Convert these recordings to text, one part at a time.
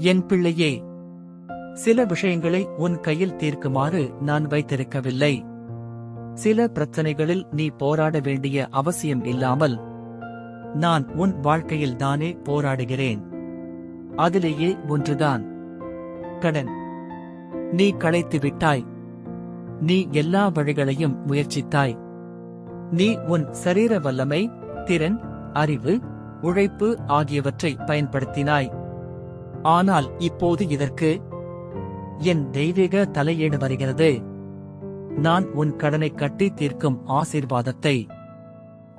என் பிள்ளையே சில விஷயங்களை உன் கையில் தீர்க்குமாறு நான் வைத்திருக்கவில்லை. சில பிரச்சனைகளில் நீ போராட வேண்டிய அவசியம் இல்லாமல் நான் உன் வாழ்க்கையில் தானே போராடுகிறேன். அதிலேயே ஒன்றுதான். கடன். நீ களைத்து விட்டாய். நீ எல்லா வழிகளையும் முயற்சித்தாய். நீ உன் சரீர வல்லமை திறன் அறிவு உழைப்பு ஆகியவற்றை பயன்படுத்தினாய். ஆனால் இப்போது இதற்கு என் தெய்வீக தலையீடு வருகிறது. நான் உன் கடனை கட்டி தீர்க்கும் ஆசீர்வாதத்தை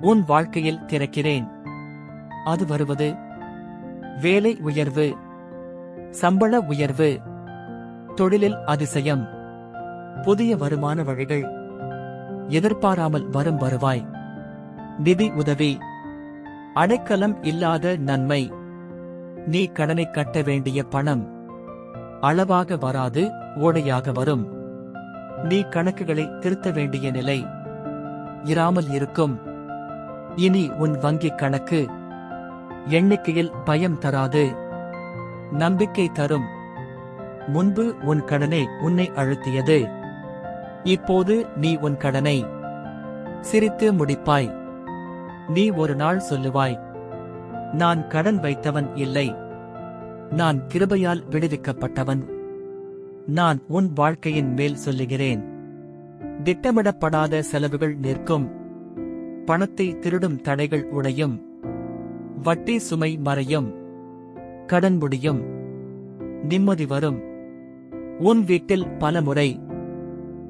உன் வாழ்க்கையில் திறக்கிறேன். அது வருவது வேலை உயர்வு சம்பள உயர்வு தொழிலில் அதிசயம் புதிய வருமான வழிகள் எதிர்பாராமல் வரும் வருவாய் நிதி உதவி அடைக்கலம் இல்லாத நன்மை. நீ கடனை கட்ட வேண்டிய பணம் அளவாக வராது ஓடையாக வரும். நீ கணக்குகளை திருத்த வேண்டிய நிலை இராமல் இருக்கும். இனி உன் வங்கிக் கணக்கு எண்ணிக்கையில் பயம் தராது. நம்பிக்கை தரும். முன்பு உன் கடனை உன்னை அழுத்தியது. இப்போது நீ உன் கடனை சிரித்து முடிப்பாய். நீ ஒரு நாள் சொல்லுவாய் நான் கடன் வைத்தவன் இல்லை. நான் கிருபையால் விடுவிக்கப்பட்டவன். நான் உன் வாழ்க்கையின் மேல் சொல்லுகிறேன். திட்டமிடப்படாத செலவுகள் நிற்கும். பணத்தை திருடும் தடைகள் உடையும். வட்டி சுமை மறையும். கடன் முடியும். நிம்மதி வரும். உன் வீட்டில் பல முறை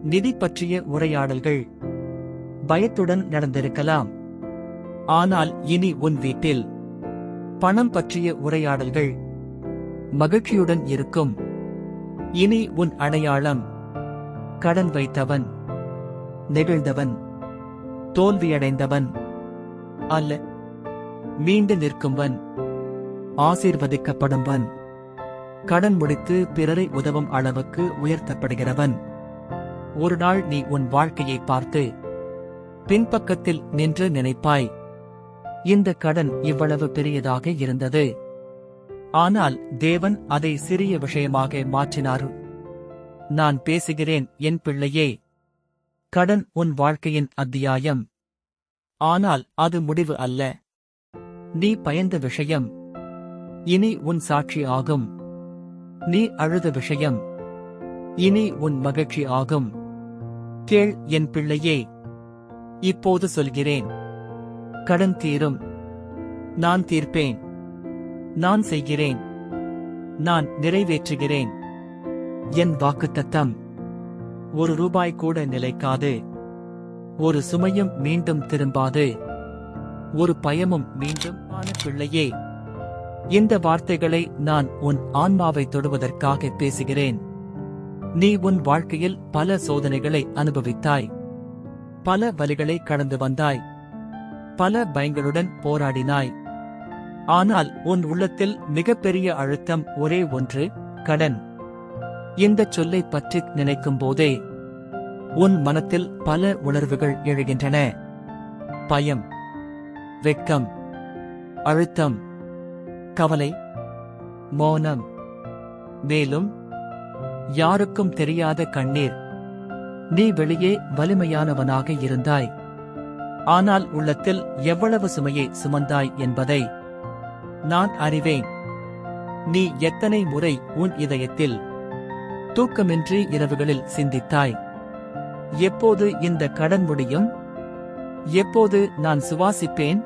நிதி பற்றிய உரையாடல்கள் பயத்துடன் நடந்திருக்கலாம். ஆனால் இனி உன் வீட்டில் பணம் பற்றிய உரையாடல்கள் மகிழ்ச்சியுடன் இருக்கும். இனி உன் அடையாளம். கடன் வைத்தவன். நெகிழ்ந்தவன். தோல்வியடைந்தவன். அல்ல. மீண்டு நிற்கும்வன் ஆசீர்வதிக்கப்படும்வன் கடன் முடித்து பிறரை உதவும் அளவுக்கு உயர்த்தப்படுகிறவன். ஒரு நாள் நீ உன் வாழ்க்கையை பார்த்து பின்பக்கத்தில் நின்று நினைப்பாய். இந்த கடன் இவ்வளவு பெரியதாக இருந்தது. ஆனால் தேவன் அதை சிறிய விஷயமாக மாற்றினாரு. நான் பேசுகிறேன் என் பிள்ளையே. கடன் உன் வாழ்க்கையின் அத்தியாயம். ஆனால் அது முடிவு அல்ல. நீ பயந்த விஷயம். இனி உன் சாட்சி ஆகும். நீ அழுத விஷயம். இனி உன் மகிழ்ச்சி ஆகும். கேள் என் பிள்ளையே. இப்போது சொல்கிறேன். கடன் தீரும். நான் தீர்ப்பேன். நான் செய்கிறேன். நான் நிறைவேற்றுகிறேன். என் வாக்குத்தத்தம் ஒரு ரூபாய் கூட நிலைக்காது. ஒரு சுமையும் மீண்டும் திரும்பாது. ஒரு பயமும் மீண்டும் ஆன பிள்ளையே. இந்த வார்த்தைகளை நான் உன் ஆன்மாவை தொடுவதற்காக பேசுகிறேன். நீ உன் வாழ்க்கையில் பல சோதனைகளை அனுபவித்தாய். பல வலிகளை கடந்து வந்தாய். பல பயங்களுடன் போராடினாய். ஆனால் உன் உள்ளத்தில் மிகப்பெரிய அழுத்தம் ஒரே ஒன்று கடன். இந்தச் சொல்லை பற்றி நினைக்கும் போதே உன் மனத்தில் பல உணர்வுகள் எழுகின்றன. பயம் வெட்கம் அழுத்தம் கவலை மௌனம். மேலும் யாருக்கும் தெரியாத கண்ணீர். நீ வெளியே வலிமையானவனாக இருந்தாய். ஆனால் உள்ளத்தில் எவ்வளவு சுமையை சுமந்தாய் என்பதை நான் அறிவேன். நீ எத்தனை முறை உன் இதயத்தில் தூக்கமின்றி இரவுகளில் சிந்தித்தாய்? எப்போது இந்த கடன் முடியும்? எப்போது நான் சுவாசிப்பேன்?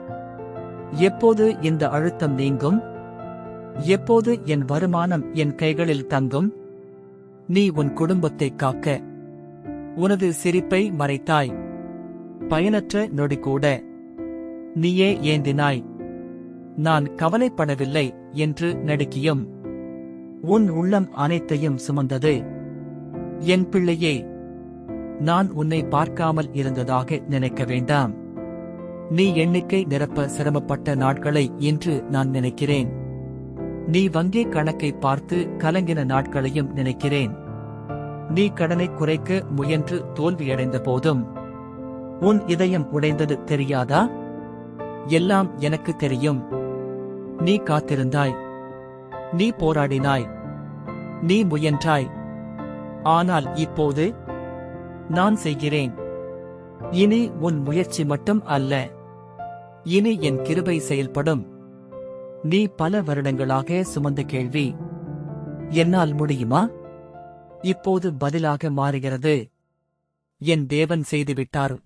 எப்போது இந்த அழுத்தம் நீங்கும்? எப்போது என் வருமானம் என் கைகளில் தங்கும்? நீ உன் குடும்பத்தை காக்க. உனது சிரிப்பை மறைத்தாய். பயனற்ற நொடி கூட நீயே ஏந்தினாய். நான் கவலைப்படவில்லை என்று நடுக்கியும். உன் உள்ளம் அனைத்தையும் சுமந்தது. என் பிள்ளையே நான் உன்னை பார்க்காமல் இருந்ததாக நினைக்க வேண்டாம். நீ எண்ணிக்கை நிரப்ப சிரமப்பட்ட நாட்களை இன்று நான் நினைக்கிறேன். நீ வங்கி கணக்கை பார்த்து கலங்கின நாட்களையும் நினைக்கிறேன். நீ கடனை குறைக்க முயன்று தோல்வியடைந்த போதும். உன் இதயம் உடைந்தது தெரியாதா? எல்லாம் எனக்கு தெரியும். நீ காத்திருந்தாய். நீ போராடினாய். நீ முயன்றாய். ஆனால் இப்போது நான் செய்கிறேன். இனி உன் முயற்சி மட்டும் அல்ல. இனி என் கிருபை செயல்படும். நீ பல வருடங்களாக சுமந்த கேள்வி. என்னால் முடியுமா? இப்போது பதிலாக மாறுகிறது. என் தேவன் செய்துவிட்டார்.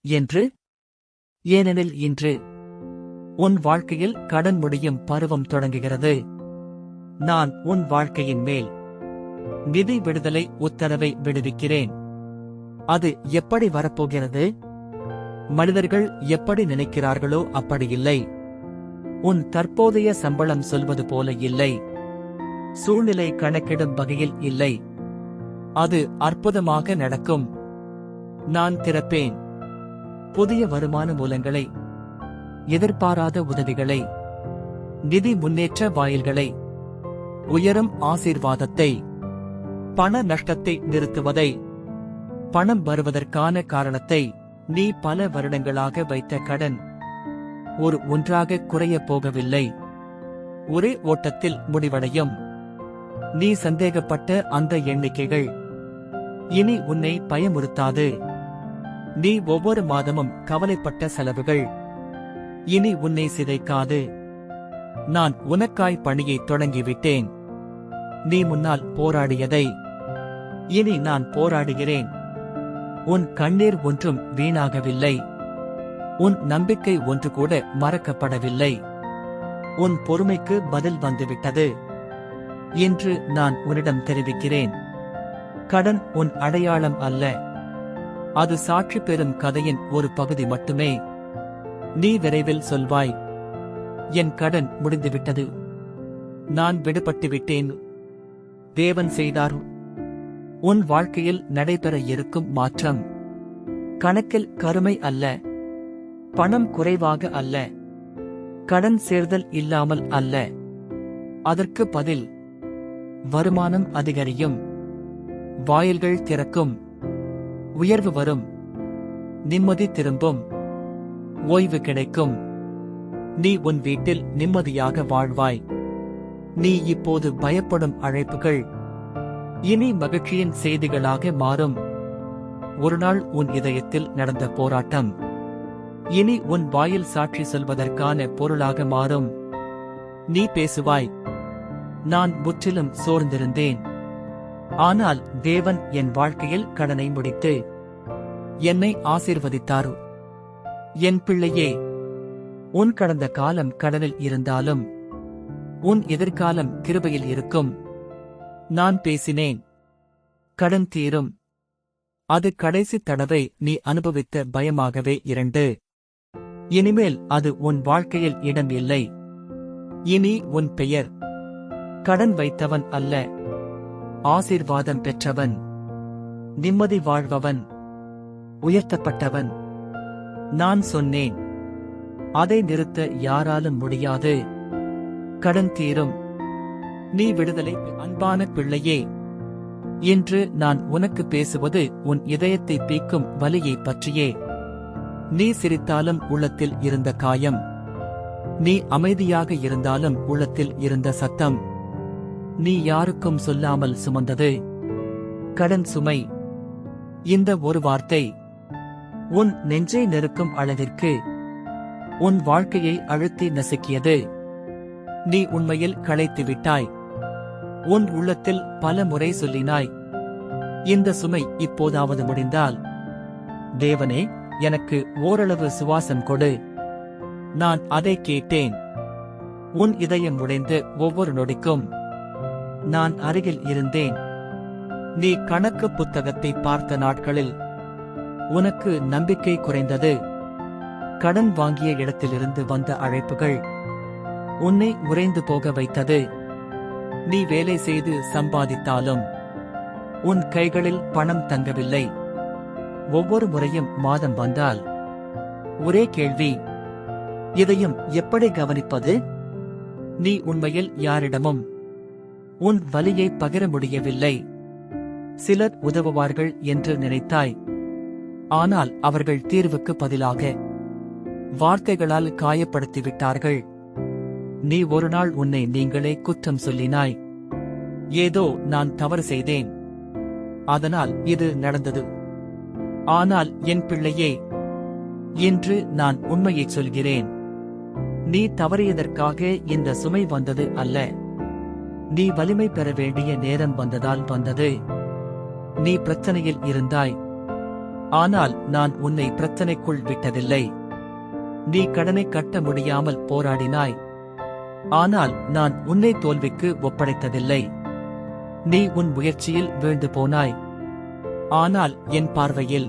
என்று? ஏனெனில் இன்று உன் வாழ்க்கையில் கடன் முடியும் பருவம் தொடங்குகிறது. நான் உன் வாழ்க்கையின் மேல் நிதி விடுதலை உத்தரவை விடுவிக்கிறேன். அது எப்படி வரப்போகிறது? மனிதர்கள் எப்படி நினைக்கிறார்களோ அப்படி இல்லை. உன் தற்போதைய சம்பளம் சொல்வது போல இல்லை. சூழ்நிலை கணக்கிடும் வகையில் இல்லை. அது அற்புதமாக நடக்கும். நான் திறப்பேன். புதிய வருமான மூலங்களை எதிர்பாராத உதவிகளை நிதி முன்னேற்ற வாயில்களை உயரும் ஆசீர்வாதத்தை பண நஷ்டத்தை நிறுத்துவதை பணம் வருவதற்கான காரணத்தை நீ பல வருடங்களாக வைத்த கடன் ஒரு ஒன்றாக குறையப் போகவில்லை. ஒரே ஓட்டத்தில் முடிவடையும். நீ சந்தேகப்பட்ட அந்த எண்ணிக்கைகள் இனி உன்னை பயமுறுத்தாது. நீ ஒவ்வொரு மாதமும் கவலைப்பட்ட செலவுகள் இனி உன்னை சிதைக்காது. நான் உனக்காய் பணியை தொடங்கிவிட்டேன். நீ முன்னால் போராடியதை. இனி நான் போராடுகிறேன். உன் கண்ணீர் ஒன்றும் வீணாகவில்லை. உன் நம்பிக்கை ஒன்று கூட மறக்கப்படவில்லை. உன் பொறுமைக்கு பதில் வந்துவிட்டது. என்று நான் உன்னிடம் தெரிவிக்கிறேன். கடன் உன் அடையாளம் அல்ல. அது சாட்சி பெறும் கதையின் ஒரு பகுதி மட்டுமே. நீ விரைவில் சொல்வாய். என் கடன் முடிந்துவிட்டது. நான் விடுபட்டு விட்டேன். தேவன் செய்தார். உன் வாழ்க்கையில் நடைபெற இருக்கும் மாற்றம். கணக்கில் கருமை அல்ல. பணம் குறைவாக அல்ல. கடன் சேர்தல் இல்லாமல் அல்ல. அதற்கு பதில் வருமானம் அதிகரியும். வாயில்கள் திறக்கும். உயர்வு வரும். நிம்மதி திரும்பும். ஓய்வு கிடைக்கும். நீ உன் வீட்டில் நிம்மதியாக வாழ்வாய். நீ இப்போது பயப்படும் அழைப்புகள். இனி மகிழ்ச்சியின் செய்திகளாக மாறும். ஒருநாள் உன் இதயத்தில் நடந்த போராட்டம். இனி உன் வாயில் சாட்சி சொல்வதற்கான பொருளாக மாறும். நீ பேசுவாய். நான் முற்றிலும் சோர்ந்திருந்தேன். ஆனால் தேவன் என் வாழ்க்கையில் கடனை முடித்து என்னை ஆசீர்வதித்தாரோ. என் பிள்ளையே உன் கடந்த காலம் கடனில் இருந்தாலும் உன் எதிர்காலம் கிருபையில் இருக்கும். நான் பேசினேன். கடன் தீரும். அது கடைசி தடவை நீ அனுபவித்த பயமாகவே இரண்டு. இனிமேல் அது உன் வாழ்க்கையில் இடம் இல்லை. இனி உன் பெயர். கடன் வைத்தவன் அல்ல. ஆசீர்வாதம் பெற்றவன். நிம்மதி வாழ்பவன். உயர்த்தப்பட்டவன். நான் சொன்னேன். அதை நிறுத்த யாராலும் முடியாது. கடன் தீரும். நீ விடுதலை அன்பான பிள்ளையே. இன்று நான் உனக்கு பேசுவது உன் இதயத்தை பீக்கும் வலியைப் பற்றியே. நீ சிரித்தாலும் உள்ளத்தில் இருந்த காயம். நீ அமைதியாக இருந்தாலும் உள்ளத்தில் இருந்த சத்தம். நீ யாருக்கும் சொல்லாமல் சுமந்தது. கடன் சுமை. இந்த ஒரு வார்த்தை உன் நெஞ்சை நெருக்கும் அளவிற்கு உன் வாழ்க்கையை அழுத்தி நசுக்கியது. நீ உண்மையில் களைத்து விட்டாய் உன் உள்ளத்தில் பல முறை சொல்லினாய். இந்த சுமை இப்போதாவது முடிந்தால். தேவனே எனக்கு ஓரளவு சுவாசம் கொடு. நான் அதை கேட்டேன். உன் இதயம் உடைந்து ஒவ்வொரு நொடிக்கும். நான் அருகில் இருந்தேன். நீ கணக்கு புத்தகத்தை பார்த்த நாட்களில் உனக்கு நம்பிக்கை குறைந்தது. கடன் வாங்கிய இடத்திலிருந்து வந்த அழைப்புகள் உன்னை உறைந்து போக வைத்தது. நீ வேலை செய்து சம்பாதித்தாலும் உன் கைகளில் பணம் தங்கவில்லை. ஒவ்வொரு முறையும் மாதம் வந்தால் ஒரே கேள்வி இதையும் எப்படி கவனிப்பது? நீ உண்மையில் யாரிடமும் உன் வலியை பகிர முடியவில்லை. சிலர் உதவுவார்கள் என்று நினைத்தாய். ஆனால் அவர்கள் தீர்வுக்கு பதிலாக வார்த்தைகளால் காயப்படுத்திவிட்டார்கள். நீ ஒரு நாள் உன்னை நீங்களே குற்றம் சொல்லினாய். ஏதோ நான் தவறு செய்தேன். அதனால் இது நடந்தது. ஆனால் என் பிள்ளையே இன்று நான் உண்மையைச் சொல்கிறேன். நீ தவறியதற்காக இந்த சுமை வந்தது அல்ல. நீ வலிமை பெற வேண்டிய நேரம் வந்ததால் வந்தது. நீ பிரச்சனையில் இருந்தாய். ஆனால் நான் உன்னை பிரச்சனைக்குள் விட்டதில்லை. நீ கடனை கட்ட முடியாமல் போராடினாய். ஆனால் நான் உன்னை தோல்விக்கு ஒப்படைத்ததில்லை. நீ உன் முயற்சியில் வீழ்ந்து போனாய். ஆனால் என் பார்வையில்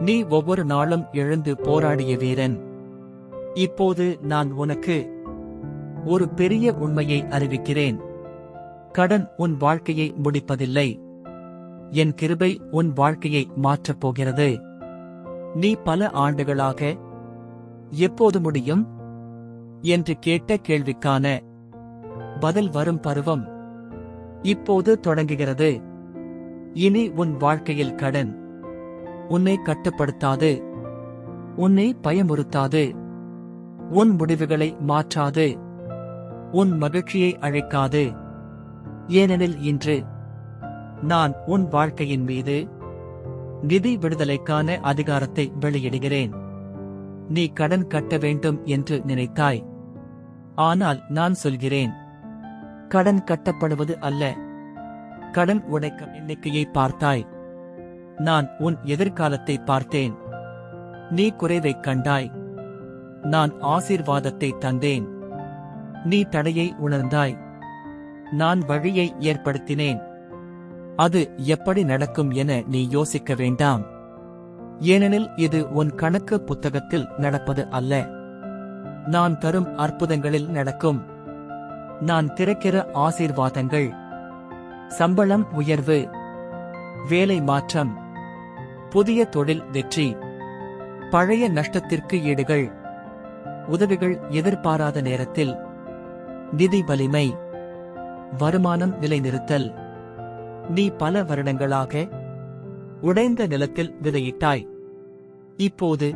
நீ ஒவ்வொரு நாளும் எழுந்து போராடிய வீரன். இப்போது நான் உனக்கு ஒரு பெரிய உண்மையை அறிவிக்கிறேன். கடன் உன் வாழ்க்கையை முடிப்பதில்லை. என் கிருபை உன் வாழ்க்கையை மாற்றப் போகிறது. நீ பல ஆண்டுகளாக எப்போது முடியும்? என்று கேட்ட கேள்விக்கான பதில் வரும் பருவம். இப்போது தொடங்குகிறது. இனி உன் வாழ்க்கையில் கடன் உன்னை கட்டுப்படுத்தாது. உன்னை பயமுறுத்தாது. உன் முடிவுகளை மாற்றாது. உன் மகிழ்ச்சியை அழைக்காது. ஏனெனில் இன்று நான் உன் வாழ்க்கையின் மீது நிதி விடுதலைக்கான அதிகாரத்தை வெளியிடுகிறேன். நீ கடன் கட்ட வேண்டும் என்று நினைத்தாய். ஆனால் நான் சொல்கிறேன் கடன் கட்டப்படுவது அல்ல கடன் உடைக்க எண்ணிக்கையை பார்த்தாய். நான் உன் எதிர்காலத்தை பார்த்தேன் நீ குறைவைக் கண்டாய். நான் ஆசீர்வாதத்தை தந்தேன் நீ தடையை உணர்ந்தாய். நான் வழியை ஏற்படுத்தினேன். அது எப்படி நடக்கும் என நீ யோசிக்க வேண்டாம். ஏனெனில் இது உன் கணக்கு புத்தகத்தில் நடப்பது அல்ல. நான் தரும் அற்புதங்களில் நடக்கும். நான் திறக்கிற ஆசீர்வாதங்கள். சம்பளம் உயர்வு. வேலை மாற்றம். புதிய தொழில் வெற்றி. பழைய நஷ்டத்திற்கு ஈடுகள். உதவிகள் எதிர்பாராத நேரத்தில். நிதி வலிமை. வருமானம் நிலைநிறுத்தல். நீ பல வருடங்களாக உடைந்த நிலத்தில் விதையிட்டாய். இப்போது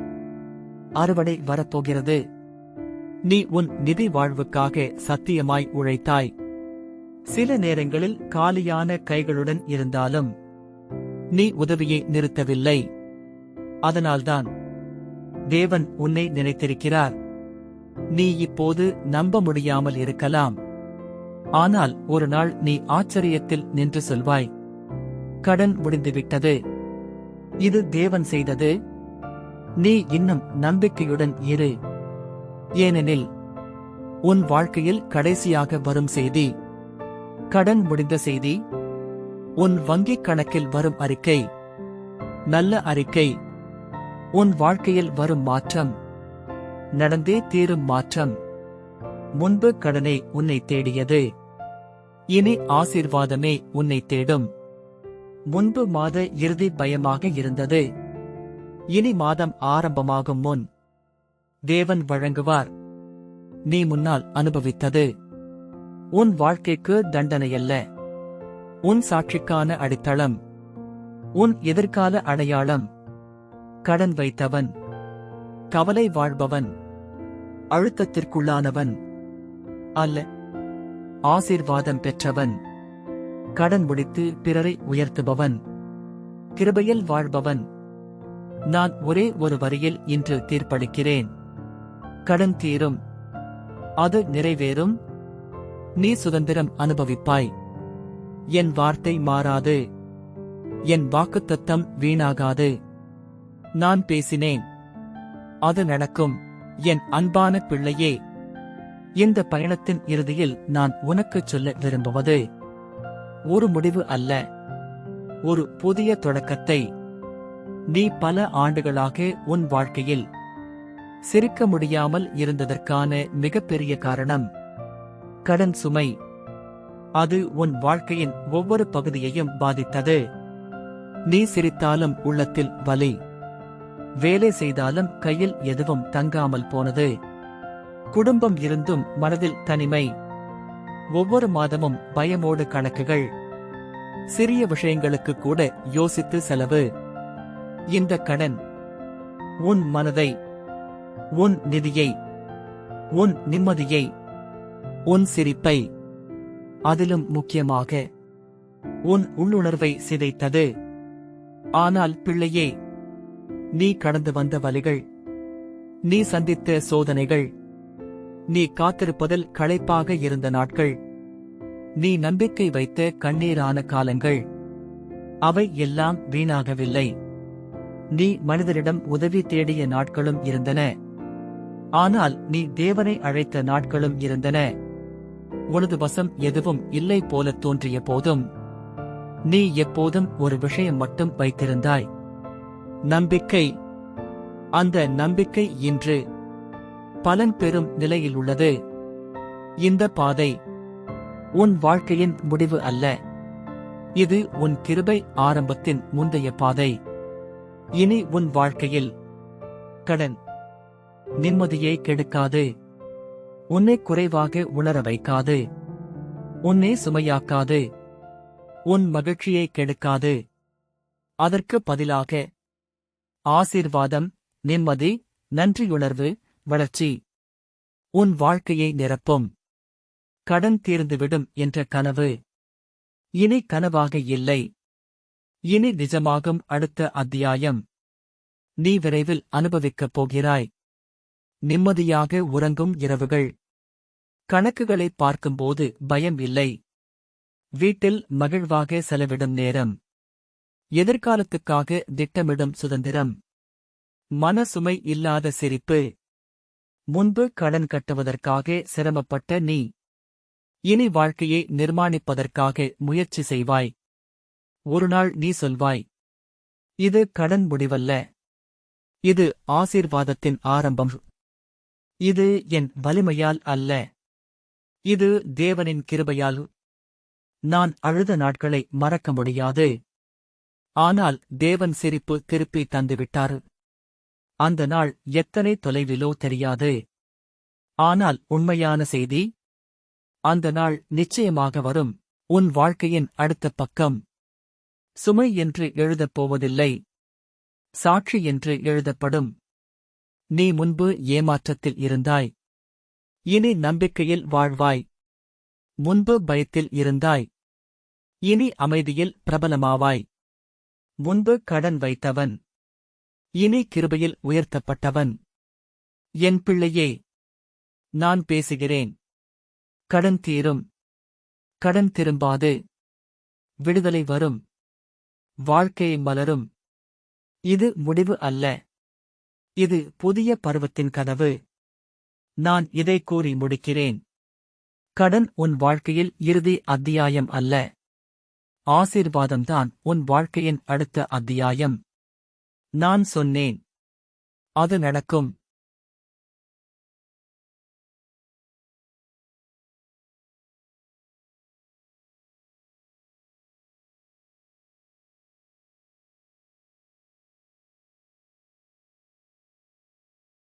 அறுவடை வரப்போகிறது. நீ உன் நிதி வாழ்வுக்காக சத்தியமாய் உழைத்தாய். சில நேரங்களில் காலியான கைகளுடன் இருந்தாலும் நீ உதவியை நிறுத்தவில்லை. அதனால்தான் தேவன் உன்னை நினைத்திருக்கிறார். நீ இப்போது நம்ப முடியாமல் இருக்கலாம். ஆனால் ஒரு நாள் நீ ஆச்சரியத்தில் நின்று சொல்வாய் கடன் முடிந்துவிட்டது. இது தேவன் செய்தது. நீ இன்னும் நம்பிக்கையுடன் இரு. ஏனெனில் உன் வாழ்க்கையில் கடைசியாக வரும் செய்தி கடன் முடிந்த செய்தி உன் வங்கிக் கணக்கில் வரும் அறிக்கை நல்ல அறிக்கை உன் வாழ்க்கையில் வரும் மாற்றம் நடந்தே தீரும் மாற்றம். முன்பு கடனை உன்னை தேடியது. இனி ஆசீர்வாதமே உன்னை தேடும். முன்பு மாத இறுதி பயமாக இருந்தது. இனி மாதம் ஆரம்பமாகும் முன் தேவன் வழங்குவார். நீ முன்னால் அனுபவித்தது. உன் வாழ்க்கைக்கு தண்டனையல்ல. உன் சாட்சிக்கான அடித்தளம். உன் எதிர்கால அடையாளம். கடன் வைத்தவன். கவலை வாழ்பவன். அழுத்தத்திற்குள்ளானவன். அல்ல. ஆசீர்வாதம் பெற்றவன். கடன் முடித்து பிறரை உயர்த்துபவன். கிருபையில் வாழ்பவன். நான் ஒரே ஒரு வரியில் இன்று தீர்ப்பளிக்கிறேன். கடன் தீரும். அது நிறைவேறும். நீ சுதந்திரம் அனுபவிப்பாய். என் வார்த்தை மாறாது. என் வாக்குத்தத்தம் வீணாகாது. நான் பேசினேன். அது நடக்கும். என் அன்பான பிள்ளையே இந்த பயணத்தின் இறுதியில் நான் உனக்குச் சொல்ல விரும்புவது ஒரு முடிவு அல்ல. ஒரு புதிய தொடக்கத்தை நீ பல ஆண்டுகளாக உன் வாழ்க்கையில் சிரிக்க முடியாமல் இருந்ததற்கான மிகப்பெரிய காரணம் கடன் சுமை. அது உன் வாழ்க்கையின் ஒவ்வொரு பகுதியையும் பாதித்தது. நீ சிரித்தாலும் உள்ளத்தில் வலி. வேலை செய்தாலும் கையில் எதுவும் தங்காமல் போனது. குடும்பம் இருந்தும் மனதில் தனிமை. ஒவ்வொரு மாதமும் பயமோடு கணக்குகள். சிறிய விஷயங்களுக்கு கூட யோசித்து செலவு. இந்த கடன். உன் மனதை. உன் நிதியை. உன் நிம்மதியை. உன் சிரிப்பை. அதிலும் முக்கியமாக. உன் உள்ளுணர்வை சிதைத்தது. ஆனால் பிள்ளையே நீ கடந்து வந்த வலிகள் நீ சந்தித்த சோதனைகள். நீ காத்திருப்பதில் களைப்பாக இருந்த நாட்கள். நீ நம்பிக்கை வைத்த கண்ணீரான காலங்கள். அவை எல்லாம் வீணாகவில்லை. நீ மனிதரிடம் உதவி தேடிய நாட்களும் இருந்தன. ஆனால் நீ தேவனை அழைத்த நாட்களும் இருந்தன. உனது வசம் எதுவும் இல்லை போல தோன்றிய போதும். நீ எப்போதும் ஒரு விஷயம் மட்டும் வைத்திருந்தாய். நம்பிக்கை. அந்த நம்பிக்கை இன்று பலன் பெறும் நிலையில் உள்ளது. இந்த பாதை உன் வாழ்க்கையின் முடிவு அல்ல. இது உன் கிருபை ஆரம்பத்தின் முந்தைய பாதை. இனி உன் வாழ்க்கையில் கடன் நிம்மதியை கெடுக்காது. உன்னை குறைவாக உணர வைக்காது. உன்னை சுமையாக்காது. உன் மகிழ்ச்சியை கெடுக்காது. அதற்கு பதிலாக ஆசீர்வாதம் நிம்மதி நன்றியுணர்வு வளர்ச்சி. உன் வாழ்க்கையை நிரப்பும். கடன் தீர்ந்துவிடும் என்ற கனவு. இனி கனவாக இல்லை. இனி நிஜமாகும் அடுத்த அத்தியாயம். நீ விரைவில் அனுபவிக்கப் போகிறாய். நிம்மதியாக உறங்கும் இரவுகள். கணக்குகளை பார்க்கும்போது பயம் இல்லை. வீட்டில் மகிழ்வாக செலவிடும் நேரம். எதிர்காலத்துக்காக திட்டமிடும் சுதந்திரம். மனசுமை இல்லாத சிரிப்பு. முன்பு கடன் கட்டுவதற்காக சிரமப்பட்ட நீ. இனி வாழ்க்கையை நிர்மாணிப்பதற்காக முயற்சி செய்வாய். ஒருநாள் நீ சொல்வாய் இது கடன் முடிவல்ல. இது ஆசீர்வாதத்தின் ஆரம்பம். இது என் வலிமையால் அல்ல. இது தேவனின் கிருபையால். நான் அழுத நாட்களை மறக்க முடியாது. ஆனால் தேவன் சிரிப்பு திருப்பி தந்துவிட்டார். அந்த நாள் எத்தனை தொலைவிலோ தெரியாது. ஆனால் உண்மையான செய்தி அந்த நாள் நிச்சயமாக வரும். உன் வாழ்க்கையின் அடுத்த பக்கம். சுமை என்று எழுதப் போவதில்லை. சாட்சி என்று எழுதப்படும். நீ முன்பு ஏமாற்றத்தில் இருந்தாய். இனி நம்பிக்கையில் வாழ்வாய். முன்பு பயத்தில் இருந்தாய். இனி அமைதியில் பிரபலமாவாய். முன்பு கடன் வைத்தவன். இனி கிருபையில் உயர்த்தப்பட்டவன். என் பிள்ளையே நான் பேசுகிறேன். கடன் தீரும். கடன் திரும்பாது. விடுதலை வரும். வாழ்க்கை மலரும். இது முடிவு அல்ல. இது புதிய பருவத்தின் கதவு நான் இதை கூறி முடிக்கிறேன். கடன் உன் வாழ்க்கையில் இறுதி அத்தியாயம் அல்ல. ஆசீர்வாதம்தான் உன் வாழ்க்கையின் அடுத்த அத்தியாயம். நான் சொன்னேன். அது நடக்கும்.